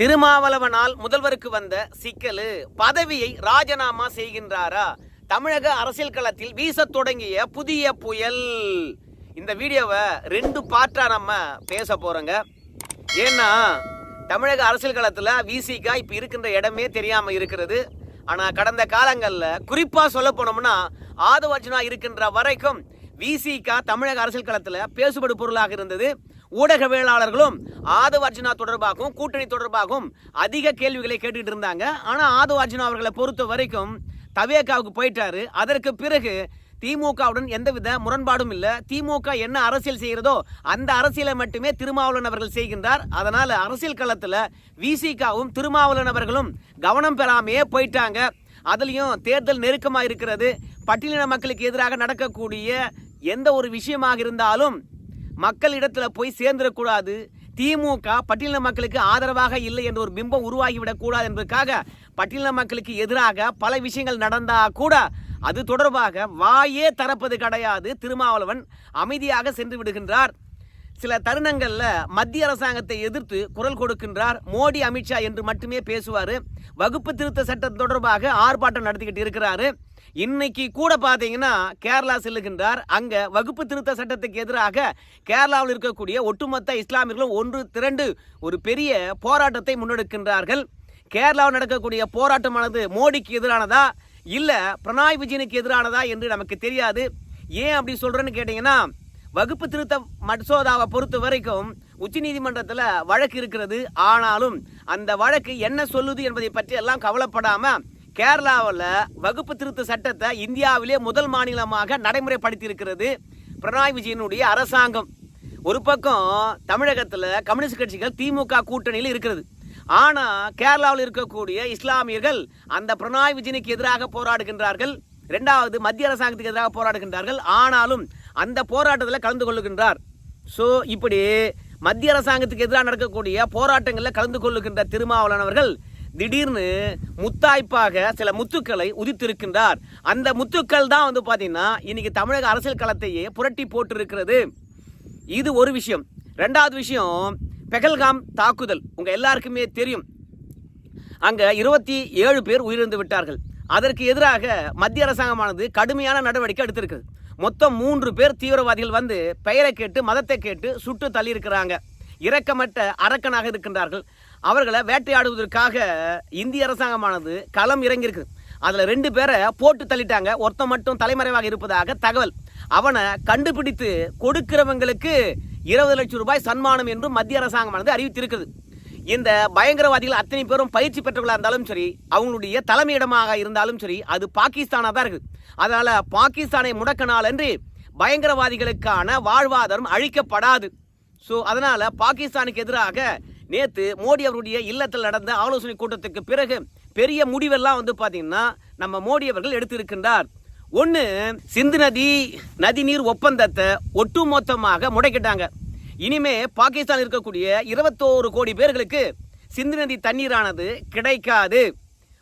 திருமாவளவனால் முதல்வருக்கு வந்த சிக்கலு பதவியை ராஜினாமா செய்கின்றாரா? தமிழக அரசியல் களத்தில் வீசத் தொடங்கிய புதிய புயல். இந்த வீடியோவை ரெண்டு பார்ட்டா நம்ம பேச போறோங்க. ஏன்னா தமிழக அரசியல் களத்தில் விசிகா இப்போ இருக்கின்ற இடமே தெரியாமல் இருக்கிறது. ஆனால் கடந்த காலங்களில் குறிப்பாக சொல்ல போனோம்னா ஆதவர்ஜுனா இருக்கின்ற வரைக்கும் விசிகா தமிழக அரசியல் களத்தில் பேசுபடு பொருளாக இருந்தது. ஊடகவியலாளர்களும் ஆதவ அர்ஜுனா தொடர்பாகவும் கூட்டணி தொடர்பாகவும் அதிக கேள்விகளை கேட்டுட்டு இருந்தாங்க. ஆனால் ஆதவ அர்ஜுனா அவர்களை பொறுத்த வரைக்கும் தவேகாவுக்கு போயிட்டாரு. அதற்கு பிறகு திமுகவுடன் எந்தவித முரண்பாடும் இல்லை. திமுக என்ன அரசியல் செய்கிறதோ அந்த அரசியலை மட்டுமே திருமாவளவன் அவர்கள் செய்கின்றார். அதனால் அரசியல் களத்தில் விசிகாவும் திருமாவளவன் அவர்களும் கவனம் பெறாமையே போயிட்டாங்க. அதுலேயும் தேர்தல் நெருக்கமாக இருக்கிறது. பட்டியலின மக்களுக்கு எதிராக நடக்கக்கூடிய எந்த ஒரு விஷயமாக இருந்தாலும் மக்களிடத்துல போய் சேர்ந்துடக்கூடாது. திமுக பட்டியலின மக்களுக்கு ஆதரவாக இல்லை என்ற ஒரு பிம்பம் உருவாகிவிடக் கூடாது என்பதற்காக பட்டியலின மக்களுக்கு எதிராக பல விஷயங்கள் நடந்தா கூட அது தொடர்பாக வாயே தரப்பது கிடையாது. திருமாவளவன் அமைதியாக சென்று விடுகின்றார். சில தருணங்கள்ல மத்திய அரசாங்கத்தை எதிர்த்து குரல் கொடுக்கின்றார் மோடி அமித்ஷா என்று மட்டுமே பேசுவார். வகுப்பு திருத்த சட்டம் தொடர்பாக ஆர்ப்பாட்டம் நடத்திக்கிட்டு இருக்கிறாரு. இன்னைக்கு கூட பார்த்தீங்கன்னா கேரளா செல்லுகின்றார். அங்க வகுப்பு திருத்த சட்டத்துக்கு எதிராக கேரளாவில் இருக்கக்கூடிய ஒட்டுமொத்த இஸ்லாமியர்களும் ஒன்று திரண்டு ஒரு பெரிய போராட்டத்தை முன்னெடுக்கின்றார்கள். கேரளாவில் நடக்கக்கூடிய போராட்டமானது மோடிக்கு எதிரானதா? இல்லை பிரணாய் விஜயனுக்கு எதிரானதா என்று நமக்கு தெரியாது. ஏன் அப்படி சொல்கிறேன்னு கேட்டிங்கன்னா வகுப்பு திருத்த மசோதாவை பொறுத்த வரைக்கும் உச்சநீதிமன்றத்தில் வழக்கு இருக்கிறது. ஆனாலும் அந்த வழக்கு என்ன சொல்லுது என்பதை பற்றி எல்லாம் கவலைப்படாமல் கேரளாவில் வகுப்பு திருத்த சட்டத்தை இந்தியாவிலே முதல் மாநிலமாக நடைமுறைப்படுத்தி இருக்கிறது பினராயி விஜயனுடைய அரசாங்கம். ஒரு பக்கம் தமிழகத்தில் கம்யூனிஸ்ட் கட்சிகள் திமுக கூட்டணியில் இருக்கிறது. ஆனால் கேரளாவில் இருக்கக்கூடிய இஸ்லாமியர்கள் அந்த பினராயி விஜயனுக்கு எதிராக போராடுகின்றார்கள். ரெண்டாவது மத்திய அரசாங்கத்துக்கு எதிராக போராடுகின்றார்கள். ஆனாலும் அந்த போராட்டத்தில் கலந்து கொள்ளுகின்றார். ஸோ இப்படி மத்திய அரசாங்கத்துக்கு எதிராக நடக்கக்கூடிய போராட்டங்களில் கலந்து கொள்ளுகின்ற திருமாவளவன் அவர்கள் திடீர்னு முத்தாய்ப்பாக சில முத்துக்களை உதித்திருக்கின்றார். அந்த முத்துக்கள் தான் வந்து பார்த்தீங்கன்னா இன்னைக்கு தமிழக அரசியல் களத்தையே புரட்டி போட்டிருக்கிறது. இது ஒரு விஷயம். ரெண்டாவது விஷயம் பெகல்காம் தாக்குதல். உங்கள் எல்லாருக்குமே தெரியும். அங்கே இருபத்தி ஏழு பேர் உயிரிழந்து விட்டார்கள். அதற்கு எதிராக மத்திய அரசாங்கமானது கடுமையான நடவடிக்கை எடுத்திருக்கிறது மொத்தம் மூன்று பேர் தீவிரவாதிகள் வந்து பெயரை கேட்டு மதத்தை கேட்டு சுட்டு தள்ளியிருக்கிறாங்க. இரக்கமற்ற அரக்கனாக இருக்கின்றார்கள். அவர்களை வேட்டையாடுவதற்காக இந்திய அரசாங்கமானது களம் இறங்கியிருக்கு. அதில் ரெண்டு பேரை போட்டு தள்ளிட்டாங்க. ஒருத்தன் மட்டும் தலைமறைவாக இருப்பதாக தகவல். அவனை கண்டுபிடித்து கொடுக்கிறவங்களுக்கு இருபது லட்சம் ரூபாய் சன்மானம் என்றும் மத்திய அரசாங்கமானது அறிவித்திருக்கிறது இந்த பயங்கரவாதிகள் அத்தனை பேரும் பயிற்சி பெற்றவர்களாக இருந்தாலும் சரி அவங்களுடைய தலைமையிடமாக இருந்தாலும் சரி அது பாகிஸ்தானாக தான் இருக்குது. அதனால் பாகிஸ்தானை முடக்க என்று பயங்கரவாதிகளுக்கான வாழ்வாதாரம் அழிக்கப்படாது. ஸோ அதனால் பாகிஸ்தானுக்கு எதிராக நேற்று மோடி அவருடைய இல்லத்தில் நடந்த ஆலோசனை கூட்டத்துக்கு பிறகு பெரிய முடிவெல்லாம் வந்து பார்த்திங்கன்னா நம்ம மோடி அவர்கள் எடுத்திருக்கின்றார். ஒன்று சிந்து நதி நதிநீர் ஒப்பந்தத்தை ஒட்டுமொத்தமாக முடக்கிட்டாங்க. இனிமே பாகிஸ்தான் இருக்கக்கூடிய இருபத்தோரு கோடி பேர்களுக்கு சிந்து நதி தண்ணீரானது கிடைக்காது.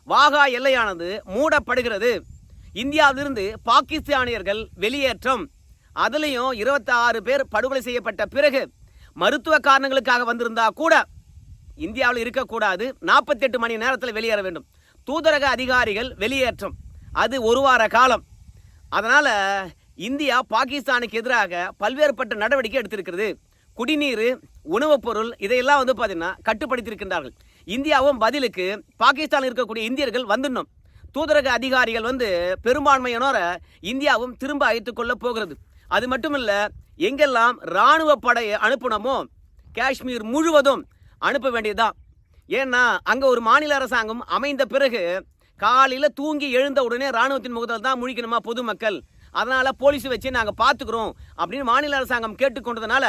வாகா எல்லையானது மூடப்படுகிறது. இந்தியாவிலிருந்து பாகிஸ்தானியர்கள் வெளியேற்றம். அதுலேயும் இருபத்தாறு பேர் படுகொலை செய்யப்பட்ட பிறகு மருத்துவ காரணங்களுக்காக வந்திருந்தா கூட இந்தியாவில் இருக்கக்கூடாது. நாற்பத்தெட்டு மணி நேரத்தில் வெளியேற வேண்டும். தூதரக அதிகாரிகள் வெளியேற்றம். அது ஒரு வார காலம். அதனால் இந்தியா பாகிஸ்தானுக்கு எதிராக பல்வேறுபட்ட நடவடிக்கை எடுத்திருக்கிறது. குடிநீர் உணவுப் பொருள் இதையெல்லாம் வந்து பார்த்தீங்கன்னா கட்டுப்படுத்தியிருக்கின்றார்கள். இந்தியாவும் பதிலுக்கு பாகிஸ்தானில் இருக்கக்கூடிய இந்தியர்கள் வந்துடணும். தூதரக அதிகாரிகள் வந்து பெரும்பான்மையினோர இந்தியாவும் திரும்ப அழைத்துக்கொள்ள போகிறது. அது மட்டும் இல்லை எங்கெல்லாம் ராணுவ படையை அனுப்பணுமோ காஷ்மீர் முழுவதும் அனுப்ப வேண்டியதுதான். ஏன்னா அங்கே ஒரு மாநில அரசாங்கம் அமைந்த பிறகு காலையில் தூங்கி எழுந்த உடனே ராணுவத்தின் முகத்தில் தான் முழிக்கணுமா பொதுமக்கள்? அதனால் போலீஸ் வச்சு நாங்கள் பார்த்துக்குறோம் அப்படின்னு மாநில அரசாங்கம் கேட்டுக்கொண்டதுனால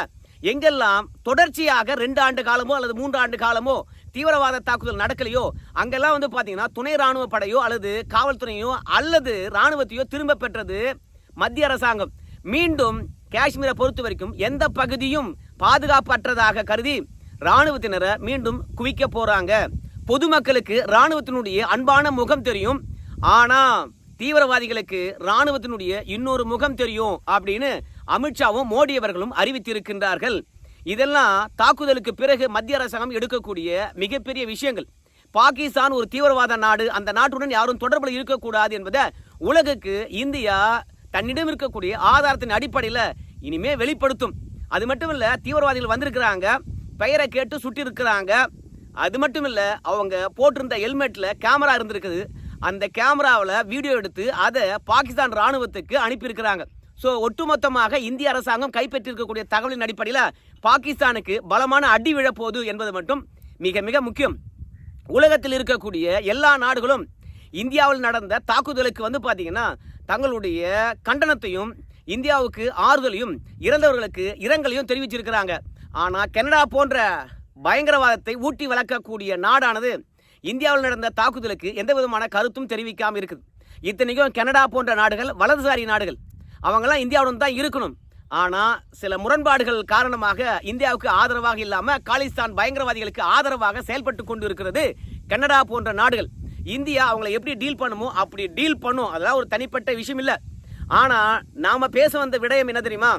எங்கெல்லாம் தொடர்ச்சியாக ரெண்டு ஆண்டு காலமோ அல்லது மூன்று ஆண்டு காலமோ தீவிரவாத தாக்குதல் நடக்கலையோ அங்கெல்லாம் வந்து பார்த்தீங்கன்னா துணை ராணுவ படையோ அல்லது காவல்துறையோ அல்லது ராணுவத்தையோ திரும்ப பெற்றது மத்திய அரசாங்கம். மீண்டும் காஷ்மீரை பொறுத்த வரைக்கும் எந்த பகுதியும் பாதுகாப்பற்றதாக கருதி ராணுவத்தினரை மீண்டும் குவிக்க போறாங்க. பொதுமக்களுக்கு ராணுவத்தினுடைய அன்பான முகம் தெரியும். ஆனா தீவிரவாதிகளுக்கு ராணுவத்தினுடைய இன்னொரு முகம் தெரியும் அப்படின்னு அமித்ஷாவும் மோடி அவர்களும் அறிவித்திருக்கின்றார்கள். இதெல்லாம் தாக்குதலுக்கு பிறகு மத்திய அரசாங்கம் எடுக்கக்கூடிய மிகப்பெரிய விஷயங்கள். பாகிஸ்தான் ஒரு தீவிரவாத நாடு. அந்த நாட்டுடன் யாரும் தொடர்பில் இருக்கக்கூடாது என்பதை உலகுக்கு இந்தியா தன்னிடம் இருக்கக்கூடிய ஆதாரத்தின் அடிப்படையில் இனிமே வெளிப்படுத்தும். அது மட்டும் இல்ல தீவிரவாதிகள் வந்திருக்கிறாங்க. பெயரை கேட்டு சுட்டி இருக்கிறாங்க அது மட்டும் இல்ல அவங்க போட்டிருந்த ஹெல்மெட்ல கேமரா இருந்திருக்குது. அந்த கேமராவில் வீடியோ எடுத்து அதை பாகிஸ்தான் ராணுவத்துக்கு அனுப்பியிருக்கிறாங்க. ஸோ ஒட்டுமொத்தமாக இந்திய அரசாங்கம் கைப்பற்றிருக்கக்கூடிய தகவலின் அடிப்படையில் பாகிஸ்தானுக்கு பலமான அடி விழப்போகுது என்பது மட்டும் மிக மிக முக்கியம். உலகத்தில் இருக்கக்கூடிய எல்லா நாடுகளும் இந்தியாவில் நடந்த தாக்குதலுக்கு வந்து பார்த்தீங்கன்னா தங்களுடைய கண்டனத்தையும் இந்தியாவுக்கு ஆறுதலையும் இறந்தவர்களுக்கு இரங்கலையும் தெரிவிச்சிருக்கிறாங்க. ஆனால் கனடா போன்ற பயங்கரவாதத்தை ஊட்டி வளர்க்கக்கூடிய நாடானது இந்தியாவில் நடந்த தாக்குதலுக்கு எந்த விதமான கருத்தும் தெரிவிக்காமல் இருக்குது. இத்தனைக்கும் கனடா போன்ற நாடுகள் வலதுசாரி நாடுகள் அவங்கெல்லாம் இந்தியாவுடன் தான் இருக்கணும். ஆனால் சில முரண்பாடுகள் காரணமாக இந்தியாவுக்கு ஆதரவாக இல்லாமல் காலிஸ்தான் பயங்கரவாதிகளுக்கு ஆதரவாக செயல்பட்டு கொண்டு இருக்கிறது கனடா போன்ற நாடுகள். இந்தியா அவங்கள எப்படி டீல் பண்ணுமோ அப்படி டீல் பண்ணும். அதெல்லாம் ஒரு தனிப்பட்ட விஷயம் இல்லை. ஆனால் நாம் பேச வந்த விடயம் என்ன தெரியுமா?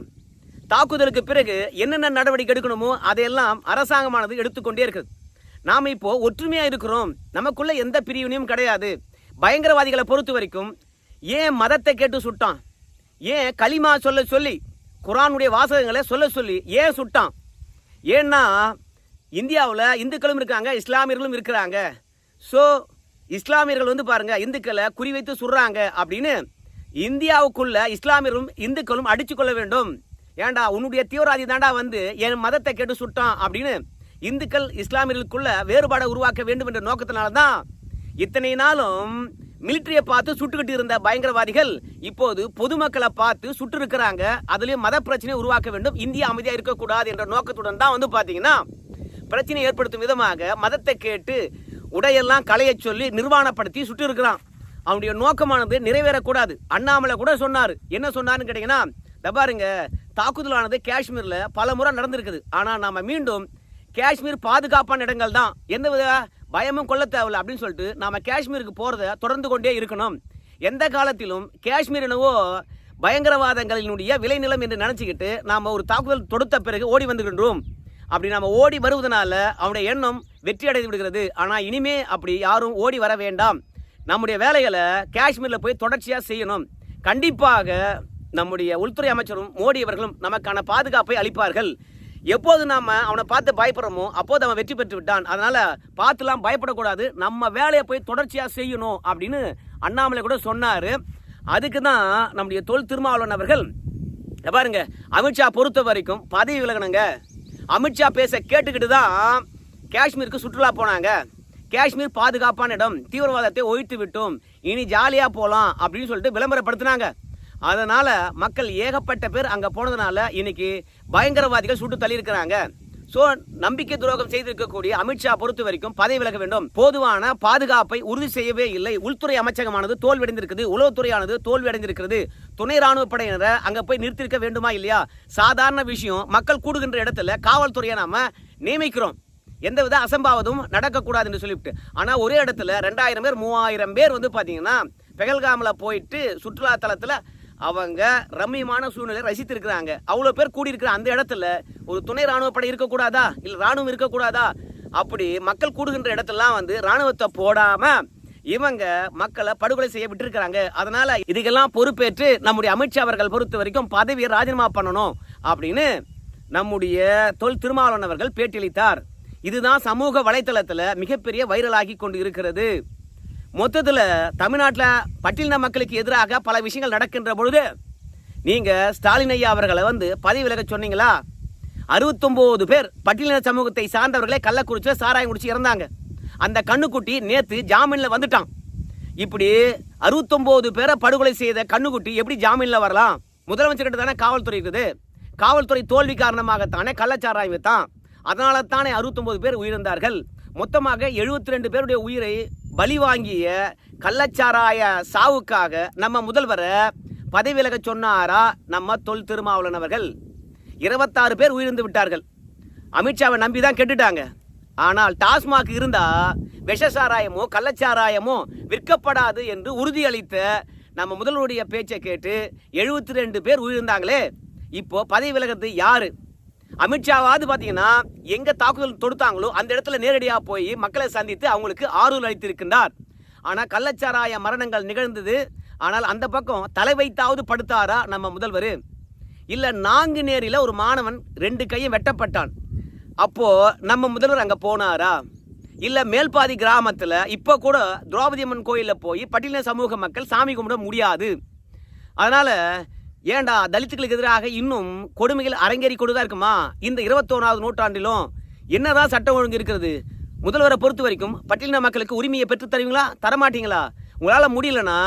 தாக்குதலுக்கு பிறகு என்னென்ன நடவடிக்கை எடுக்கணுமோ அதையெல்லாம் அரசாங்கமானது எடுத்துக்கொண்டே இருக்குது. நாம் இப்போ ஒற்றுமையாக இருக்கிறோம். நமக்குள்ள எந்த பிரிவினையும் கிடையாது. பயங்கரவாதிகளை பொறுத்த வரைக்கும் ஏன் மதத்தை கேட்டு சுட்டான்? ஏன் களிமா சொல்ல சொல்லி குரானுடைய வாசகங்களை சொல்ல சொல்லி ஏன் சுட்டான்? ஏன்னா இந்தியாவில் இந்துக்களும் இருக்காங்க இஸ்லாமியர்களும் இருக்கிறாங்க. ஸோ இஸ்லாமியர்கள் வந்து பாருங்கள் இந்துக்களை குறிவைத்து சுடுறாங்க அப்படின்னு இந்தியாவுக்குள்ள இஸ்லாமியரும் இந்துக்களும் அடித்து கொள்ள வேண்டும். ஏன்டா உன்னுடைய தீவிரவாதி தாண்டா வந்து என் மதத்தை கேட்டு சுட்டான் அப்படின்னு இந்துக்கள் இஸ்லாமியர்களுக்குள்ள வேறுபாடை உருவாக்க வேண்டும் என்ற நோக்கத்தினால தான் இத்தனை நாளும் மிலிட்டரியை பார்த்து சுட்டுக்கிட்டு இருந்த பயங்கரவாதிகள் இப்போது பொதுமக்களை பார்த்து சுட்டு இருக்கிறாங்க. அதுலயும் மத பிரச்சனையை உருவாக்க வேண்டும். இந்தியா அமைதியா இருக்கக்கூடாது என்ற நோக்கத்துடன் தான் வந்து பாத்தீங்கன்னா பிரச்சனை ஏற்படுத்தும் விதமாக மதத்தை கேட்டு உடையெல்லாம் கலையை சொல்லி நிர்வாணப்படுத்தி சுட்டு இருக்கிறான். அவனுடைய நோக்கமானது நிறைவேறக்கூடாது. அண்ணாமலை கூட சொன்னார். என்ன சொன்னார்னு கேட்டீங்கன்னா பாருங்க தாக்குதலானது காஷ்மீர்ல பல முறை நடந்திருக்குது. ஆனா நாம மீண்டும் காஷ்மீர் பாதுகாப்பான இடங்கள் தான் எந்த வித பயமும் கொள்ள தேவையில்ல அப்படின்னு சொல்லிட்டு நாம காஷ்மீருக்கு போறத தொடர்ந்து கொண்டே இருக்கணும். எந்த காலத்திலும் காஷ்மீர் என்னவோ பயங்கரவாதங்களினுடைய விளைநிலம் என்று நினைச்சுக்கிட்டு நாம் ஒரு தாக்குதல் தொடுத்த பிறகு ஓடி வந்துகின்றோம். அப்படி நாம் ஓடி வருவதனால அவனுடைய எண்ணம் வெற்றி அடைந்து விடுகிறது. ஆனால் இனிமே அப்படி யாரும் ஓடி வர வேண்டாம். நம்முடைய வேலைகளை காஷ்மீரில் போய் தொடர்ச்சியாக செய்யணும். கண்டிப்பாக நம்முடைய உள்துறை அமைச்சரும் மோடி அவர்களும் நமக்கான பாதுகாப்பை அளிப்பார்கள். எப்போது நாம அவனை பார்த்து பயப்படுறோமோ அப்போது அவன் வெற்றி பெற்று விட்டான். அதனால் பார்த்துலாம் பயப்படக்கூடாது. நம்ம வேலையை போய் தொடர்ச்சியாக செய்யணும் அப்படின்னு அண்ணாமலை கூட சொன்னார். அதுக்கு தான் நம்முடைய தொல் திருமாவளவன் அவர்கள் பாருங்க அமித்ஷா பொறுத்த வரைக்கும் பதவி விலகணுங்க. அமித்ஷா பேச கேட்டுக்கிட்டு தான் காஷ்மீருக்கு சுற்றுலா போனாங்க. காஷ்மீர் பாதுகாப்பான இடம் தீவிரவாதத்தை ஒழித்து விட்டோம். இனி ஜாலியாக போகலாம் அப்படின்னு சொல்லிட்டு விளம்பரப்படுத்தினாங்க. அதனால மக்கள் ஏகப்பட்ட பேர் அங்கே போனதுனால இன்னைக்கு பயங்கரவாதிகள் சுட்டு தள்ளியிருக்கிறாங்க. ஸோ நம்பிக்கை துரோகம் செய்திருக்கக்கூடிய அமித்ஷா பொறுத்த வரைக்கும் பதவி விலக வேண்டும். போதுவான பாதுகாப்பை உறுதி செய்யவே இல்லை. உள்துறை அமைச்சகமானது தோல்வியடைந்திருக்கிறது உளவுத்துறையானது தோல்வியடைந்திருக்கிறது துணை ராணுவ படையினரை அங்கே போய் நிறுத்திருக்க வேண்டுமா இல்லையா? சாதாரண விஷயம். மக்கள் கூடுகின்ற இடத்துல காவல்துறையை நாம நியமிக்கிறோம். எந்தவித அசம்பாவதும் நடக்கக்கூடாது என்று சொல்லிவிட்டு. ஆனால் ஒரே இடத்துல ரெண்டாயிரம் பேர் மூவாயிரம் பேர் வந்து பார்த்தீங்கன்னா பெகல்காமில் போயிட்டு சுற்றுலா தலத்தில் அவங்க ரம்மியமான சூழ்நிலை ரசித்திருக்கிறாங்க. அவ்வளோ பேர் கூடியிருக்கிற அந்த இடத்துல ஒரு துணை ராணுவ படை இருக்கக்கூடாதா? இல்லை ராணுவம் இருக்கக்கூடாதா? அப்படி மக்கள் கூடுகின்ற இடத்துலலாம் வந்து ராணுவத்தை போடாமல் இவங்க மக்களை படுகொலை செய்ய விட்டுருக்கிறாங்க. அதனால இதுக்கெல்லாம் பொறுப்பேற்று நம்முடைய அமித்ஷா அவர்கள் பொறுத்த வரைக்கும் பதவியை ராஜினாமா பண்ணணும் அப்படின்னு நம்முடைய தொல் திருமாவளவன் அவர்கள் பேட்டியளித்தார். இதுதான் சமூக வலைதளத்தில் மிகப்பெரிய வைரலாகி கொண்டு இருக்கிறது. மொத்தத்தில் தமிழ்நாட்டில் பட்டியலின மக்களுக்கு எதிராக பல விஷயங்கள் நடக்கின்ற பொழுது நீங்கள் ஸ்டாலின் ஐயா அவர்களை வந்து பதவி விலக சொன்னீங்களா? அறுபத்தொம்போது பேர் பட்டியலின சமூகத்தை சார்ந்தவர்களே கள்ளக்குறிச்சியில் சாராயம் குடிச்சு இறந்தாங்க. அந்த கண்ணுக்குட்டி நேற்று ஜாமீனில் வந்துட்டான். இப்படி அறுபத்தொம்போது பேரை படுகொலை செய்த கண்ணுக்குட்டி எப்படி ஜாமீனில் வரலாம்? முதலமைச்சர் கிட்ட தானே காவல்துறை இருக்குது. காவல்துறை தோல்வி காரணமாகத்தானே கள்ளச்சாராயம் வித்தான். அதனால தானே அறுபத்தொம்போது பேர் உயிரிழந்தார்கள். மொத்தமாக எழுபத்தி ரெண்டு பேருடைய உயிரை பலி வாங்கிய கள்ளச்சாராய சாவுக்காக நம்ம முதல்வரை பதவி விலக சொன்னாரா நம்ம தொல் திருமாவளவன் அவர்கள். இருபத்தாறு பேர் உயிர்ந்து விட்டார்கள். அமித்ஷாவை நம்பி தான் கெட்டுட்டாங்க. ஆனால் டாஸ்மாக் இருந்தா விஷசாராயமோ கள்ளச்சாராயமோ விற்கப்படாது என்று உறுதியளித்த நம்ம முதல்வருடைய பேச்சை கேட்டு எழுபத்தி ரெண்டு பேர் உயிர்ந்தாங்களே. இப்போ பதவி விலகிறது யாரு? அமித்ஷாவாவது பார்த்தீங்கன்னா எங்க தாக்குதல் தொடுத்தாங்களோ அந்த இடத்துல நேரடியாக போய் மக்களை சந்தித்து அவங்களுக்கு ஆறுதல் அளித்திருக்கின்றார். ஆனால் கள்ளச்சாராய மரணங்கள் நிகழ்ந்தது. ஆனால் அந்த பக்கம் தலை வைத்தாவது படுத்தாரா நம்ம முதல்வர்? இல்லை நான்கு நேரில் ஒரு மாணவன் ரெண்டு கையும் வெட்டப்பட்டான். அப்போ நம்ம முதல்வர் அங்கே போனாரா? இல்லை மேல்பாதி கிராமத்தில் இப்போ கூட திரௌபதி அம்மன் கோயிலில் போய் பட்டியலின சமூக மக்கள் சாமி கும்பிட முடியாது. அதனால் ஏன்டா தலித்துகளுக்கு எதிராக இன்னும் கொடுமைகள் அரங்கேறி கொண்டு இருக்குமா? இந்த இருபத்தோராவது நூற்றாண்டிலும் என்னதான் சட்டம் ஒழுங்கு இருக்கிறது? முதல்வரை பொறுத்த வரைக்கும் பட்டியலின மக்களுக்கு உரிமையை பெற்று தருவீங்களா தரமாட்டீங்களா? உங்களால் முடியலன்னா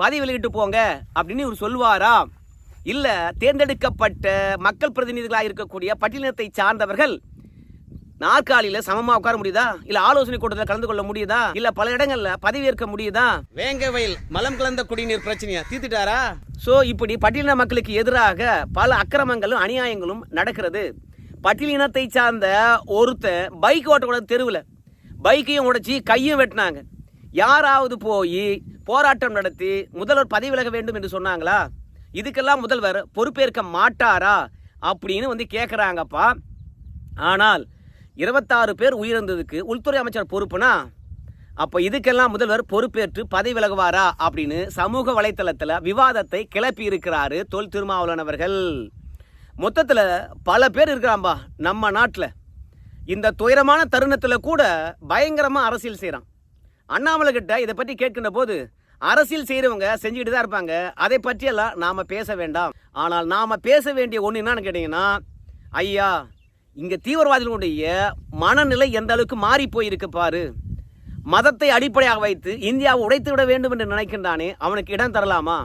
பதவி வெளியிட்டு போங்க அப்படின்னு இவர் சொல்வாரா இல்லை தேர்ந்தெடுக்கப்பட்ட மக்கள் பிரதிநிதிகளாக இருக்கக்கூடிய பட்டியலினத்தை சார்ந்தவர்கள் நாற்காலியில சமமா உட்கார முடியுதா? இல்ல ஆலோசனை கூட்டத்தில் கலந்து கொள்ள முடியுதா? இல்ல பல இடங்கள்ல பதவி ஏற்க முடியுதா? வேங்க வயல் மலம் கலந்த குடிநீர் பிரச்சனையா? தீர்த்துட்டாரா? சோ இப்படி பட்டியலின மக்களுக்கு எதிராக பல அக்கிரமங்களும் அநியாயங்களும் நடக்கிறது. பட்டியலினத்தை சார்ந்த ஒருத்தன் பைக் ஓட்டக்கூடாது தெருவில். பைக்கையும் உடைச்சி கையும் வெட்டினாங்க. யாராவது போய் போராட்டம் நடத்தி முதல்வர் பதவி விலக வேண்டும் என்று சொன்னாங்களா? இதுக்கெல்லாம் முதல்வர் பொறுப்பேற்க மாட்டாரா? அப்படின்னு வந்து கேட்குறாங்கப்பா ஆனால் இருபத்தாறு பேர் உயிரிழந்ததுக்கு உள்துறை அமைச்சர் பொறுப்புனா அப்போ இதுக்கெல்லாம் முதல்வர் பொறுப்பேற்று பதவி விலகுவாரா அப்படின்னு சமூக வலைத்தளத்தில் விவாதத்தை கிளப்பி இருக்கிறாரு தொல் திருமாவளவன் அவர்கள். மொத்தத்தில் பல பேர் இருக்கிறாம்பா நம்ம நாட்டில். இந்த துயரமான தருணத்தில் கூட பயங்கரமாக அரசியல் செய்கிறான் அண்ணாமலை கிட்ட இதை பற்றி கேட்கின்ற போது அரசியல் செய்கிறவங்க செஞ்சுக்கிட்டு தான் இருப்பாங்க. அதை பற்றியெல்லாம் நாம் பேச வேண்டாம். ஆனால் நாம் பேச வேண்டிய ஒன்று என்னன்னு கேட்டிங்கன்னா ஐயா இங்கே தீவிரவாதிகளுடைய மனநிலை எந்த அளவுக்கு மாறி போயிருக்கு பாரு. மதத்தை அடிப்படையாக வைத்து இந்தியாவை உடைத்து விட வேண்டும் என்று நினைக்கின்றானே அவனுக்கு இடம் தரலாமா?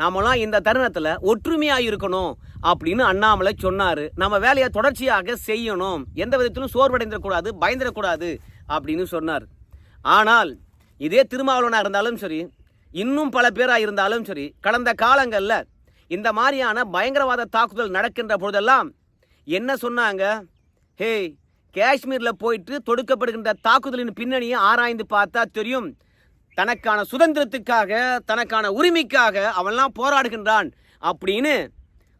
நாமெல்லாம் இந்த தருணத்தில் ஒற்றுமையாக இருக்கணும் அப்படின்னு அண்ணாமலை சொன்னார். நம்ம வேலையை தொடர்ச்சியாக செய்யணும். எந்த விதத்திலும் சோர்வடைந்துடக்கூடாது பயந்துடக்கூடாது அப்படின்னு சொன்னார். ஆனால் இதே திருமாவளவனாக இருந்தாலும் சரி இன்னும் பல பேராக இருந்தாலும் சரி கடந்த காலங்களில் இந்த மாதிரியான பயங்கரவாத தாக்குதல் நடக்கின்ற பொழுதெல்லாம் என்ன சொன்னாங்க? ஹேய் காஷ்மீரில் போயிட்டு தொடுக்கப்படுகின்ற தாக்குதலின் பின்னணியை ஆராய்ந்து பார்த்தா தெரியும். தனக்கான சுதந்திரத்துக்காக தனக்கான உரிமைக்காக அவன்லாம் போராடுகின்றான். அப்படின்னு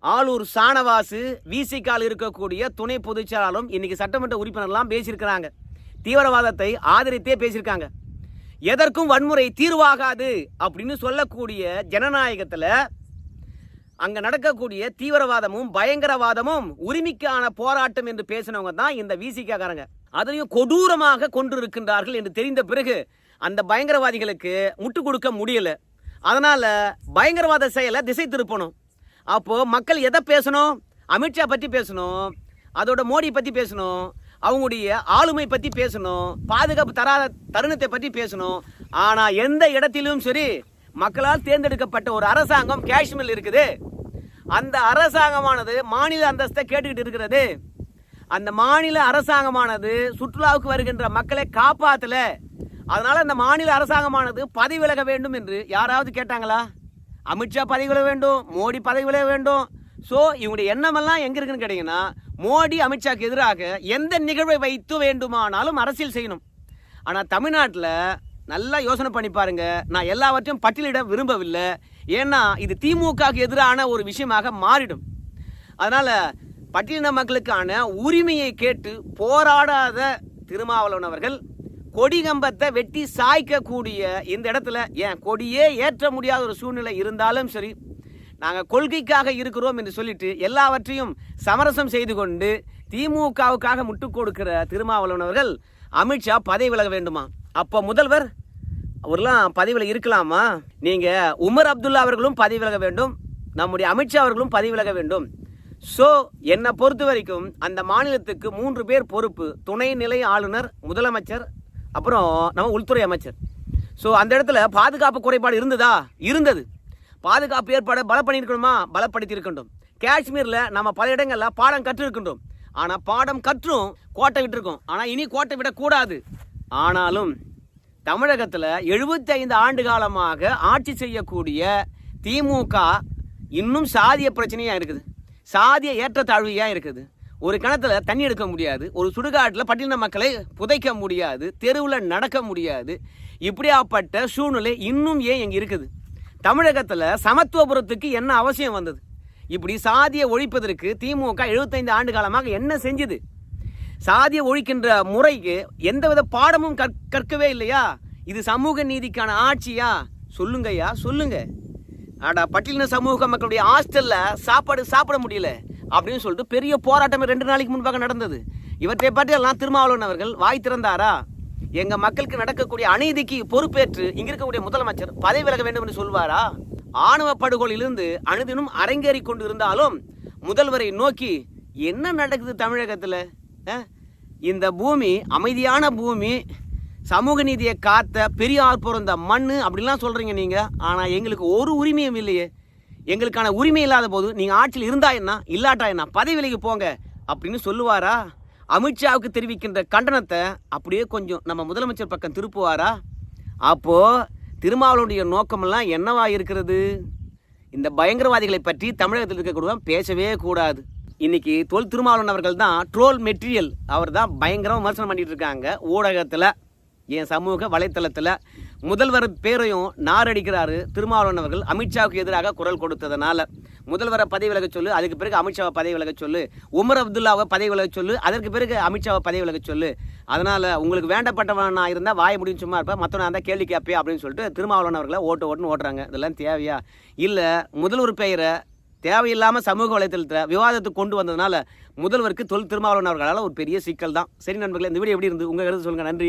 ஆளூர் சானவாசு விசிகால் இருக்கக்கூடிய துணை பொதுச்செயலாளரும் இன்னைக்கு சட்டமன்ற உறுப்பினர்லாம் பேசியிருக்கிறாங்க. தீவிரவாதத்தை ஆதரித்தே பேசியிருக்காங்க. எதற்கும் வன்முறை தீர்வாகாது அப்படின்னு சொல்லக்கூடிய ஜனநாயகத்தில் அங்க நடக்கக்கூடிய தீவிரவாதமும் பயங்கரவாதமும் உரிமைக்கான போராட்டம் என்று பேசினவங்க தான் இந்த விசிகாரங்க அதையும் கொடூரமாக கொண்டிருக்கின்றார்கள் என்று தெரிந்த பிறகு அந்த பயங்கரவாதிகளுக்கு முட்டு கொடுக்க முடியல. அதனால பயங்கரவாத செயலை திசை திருப்பணும். அப்போ மக்கள் எதை பேசணும்? அமித்ஷா பற்றி பேசணும் அதோட மோடி பற்றி பேசணும் அவங்களுடைய ஆளுமை பற்றி பேசணும் பாதுகாப்பு தராத தருணத்தை பற்றி பேசணும். ஆனால் எந்த இடத்திலும் சரி மக்களால் தேர்ந்தெடுக்கப்பட்ட ஒரு அரசாங்கம் காஷ்மீரில் இருக்குது. அந்த அரசாங்கமானது மாநில அந்தஸ்தை கேட்டுக்கிட்டு இருக்கிறது. அந்த மாநில அரசாங்கமானது சுற்றுலாவுக்கு வருகின்ற மக்களை காப்பாத்தல. அதனால அந்த மாநில அரசாங்கமானது பதவி விலக வேண்டும் என்று யாராவது கேட்டாங்களா? அமித்ஷா பதவி விலக வேண்டும் மோடி பதவி விலக வேண்டும். ஸோ இவங்களுடைய எண்ணமெல்லாம் எங்க இருக்குன்னு கேட்டீங்கன்னா மோடி அமித்ஷாக்கு எதிராக எந்த நிகழ்வை வைத்து வேண்டுமானாலும் அரசியல் செய்யணும். ஆனால் தமிழ்நாட்டில் நல்லா யோசனை பண்ணி பாருங்க. நான் எல்லாவற்றையும் பட்டியலிட விரும்பவில்லை. ஏன்னா இது திமுகவுக்கு எதிரான ஒரு விஷயமாக மாறிடும். அதனால் பட்டியலின மக்களுக்கான உரிமையை கேட்டு போராடாத திருமாவளவன் அவர்கள் கொடிகம்பத்தை வெட்டி சாய்க்கக்கூடிய இந்த இடத்துல ஏன் கொடியே ஏற்ற முடியாத ஒரு சூழ்நிலை இருந்தாலும் சரி நாங்கள் கொள்கைக்காக இருக்கிறோம் என்று சொல்லிட்டு எல்லாவற்றையும் சமரசம் செய்து கொண்டு திமுகவுக்காக முட்டுக் கொடுக்கிற திருமாவளவன் அவர்கள் அமித்ஷா பதவி விலக வேண்டுமா? அப்போ முதல்வர் அவர்லாம் பதவியில் இருக்கலாமா? நீங்கள் உமர் அப்துல்லா அவர்களும் பதவி விலக வேண்டும். நம்முடைய அமித்ஷா அவர்களும் பதவி விலக வேண்டும். ஸோ என்னை பொறுத்த வரைக்கும் அந்த மாநிலத்துக்கு மூன்று பேர் பொறுப்பு. துணைநிலை ஆளுநர் முதலமைச்சர் அப்புறம் நம்ம உள்துறை அமைச்சர். ஸோ அந்த இடத்துல பாதுகாப்பு குறைபாடு இருந்ததா? இருந்தது. பாதுகாப்பு ஏற்பாடு பலப்படுத்தியிருக்கணுமா பலப்படுத்தி காஷ்மீரில் நம்ம பல இடங்களில் பாடம் கற்றிருக்கின்றோம் ஆனால் பாடம் கற்றும் கோட்டை விட்டுருக்கோம். ஆனால் இனி கோட்டை விடக்கூடாது. ஆனாலும் தமிழகத்தில் எழுபத்தி ஐந்து ஆண்டு காலமாக ஆட்சி செய்யக்கூடிய திமுக இன்னும் சாதிய பிரச்சனையாக இருக்குது. சாதிய ஏற்றத்தாழ்வியாக இருக்குது. ஒரு கிணத்துல தண்ணி எடுக்க முடியாது. ஒரு சுடுகாட்டில் பட்டின மக்களை புதைக்க முடியாது. தெருவில் நடக்க முடியாது. இப்படியாப்பட்ட சூழ்நிலை இன்னும் ஏன் இங்கே இருக்குது? தமிழகத்தில் சமத்துவபுரத்துக்கு என்ன அவசியம் வந்தது? இப்படி சாதியை ஒழிப்பதற்கு திமுக 75 ஆண்டு காலமாக என்ன செஞ்சது? சாதியை ஒழிக்கின்ற முறைக்கு எந்தவித பாடமும் கற்- கற்கவே இல்லையா? இது சமூக நீதிக்கான ஆட்சியா? சொல்லுங்கய்யா சொல்லுங்க. ஆடா பட்டியலின சமூக மக்களுடைய ஹாஸ்டலில் சாப்பாடு சாப்பிட முடியல அப்படின்னு சொல்லிட்டு பெரிய போராட்டமே ரெண்டு நாளைக்கு முன்பாக நடந்தது. இவற்றை பற்றி எல்லாம் திருமாவளவன் அவர்கள் வாய் திறந்தாரா? எங்கள் மக்களுக்கு நடக்கக்கூடிய அநீதிக்கு பொறுப்பேற்று இங்கே இருக்கக்கூடிய முதலமைச்சர் பதவி விலக வேண்டும் என்று சொல்வாரா? ஆணவ படுகொலிலிருந்து அனுதினம் அரங்கேறி கொண்டு இருந்தாலும் முதல்வரை நோக்கி என்ன நடக்குது தமிழகத்தில்? இந்த பூமி அமைதியான பூமி சமூக நீதியை காத்த பெரியார் பிறந்த மண் அப்படிலாம் சொல்கிறீங்க நீங்கள் ஆனால் எங்களுக்கு ஒரு உரிமையும் இல்லையே. எங்களுக்கான உரிமை இல்லாத போது நீங்கள் ஆட்சியில் இருந்தா என்ன இல்லாட்டா என்ன பதவி விலகி போங்க அப்படின்னு சொல்லுவாரா? அமித்ஷாவுக்கு தெரிவிக்கின்ற கண்டனத்தை அப்படியே கொஞ்சம் நம்ம முதலமைச்சர் பக்கம் திருப்புவாரா? அப்போது திருமாவளவனுடைய நோக்கமெல்லாம் என்னவா இருக்கிறது? இந்த பயங்கரவாதிகளை பற்றி தமிழகத்தில் இருக்கக்கூடிய பேசவே கூடாது. இன்னைக்கு தொல் திருமாவளவன் அவர்கள் தான் ட்ரோல் மெட்டீரியல் அவர் தான் பயங்கரமாக விமர்சனம் பண்ணிட்டு இருக்காங்க. ஊடகத்தில் என் சமூக வலைத்தளத்தில். முதல்வர் பேரையும் நாரடிக்கிறாரு திருமாவளவன் அவர்கள் அமித்ஷாவுக்கு எதிராக குரல் கொடுத்ததுனால. முதல்வரை பதவி விலக சொல்லு அதுக்கு பிறகு அமித்ஷாவை பதவி விலக சொல்லு. உமர் அப்துல்லாவை பதவி விலக சொல்லு அதற்கு பிறகு அமித்ஷாவை பதவி விலகச் சொல்லு. அதனால் உங்களுக்கு வேண்டப்பட்டவன் நான் இருந்தால் வாய முடியும் சும்மா இருப்பேன் மற்றவன் இருந்தால் கேள்வி கேட்பேன் அப்படின்னு சொல்லிட்டு திருமாவளவன் அவர்களை ஓட்டு ஓட்டுன்னு ஓட்டுறாங்க. இதெல்லாம் தேவையா? இல்லை முதல்வர் பெயரை தேவையில்லாமல் சமூக வலைத்தளத்தில் விவாதத்துக்கு கொண்டு வந்ததுனால முதல்வருக்கு தொல் திருமாவளவன் அவர்களால் ஒரு பெரிய சிக்கல் தான். சரி நண்பர்களே இந்த வீடியோ எப்படி இருந்து உங்கள் கருத்து சொல்லுங்கள் நன்றி.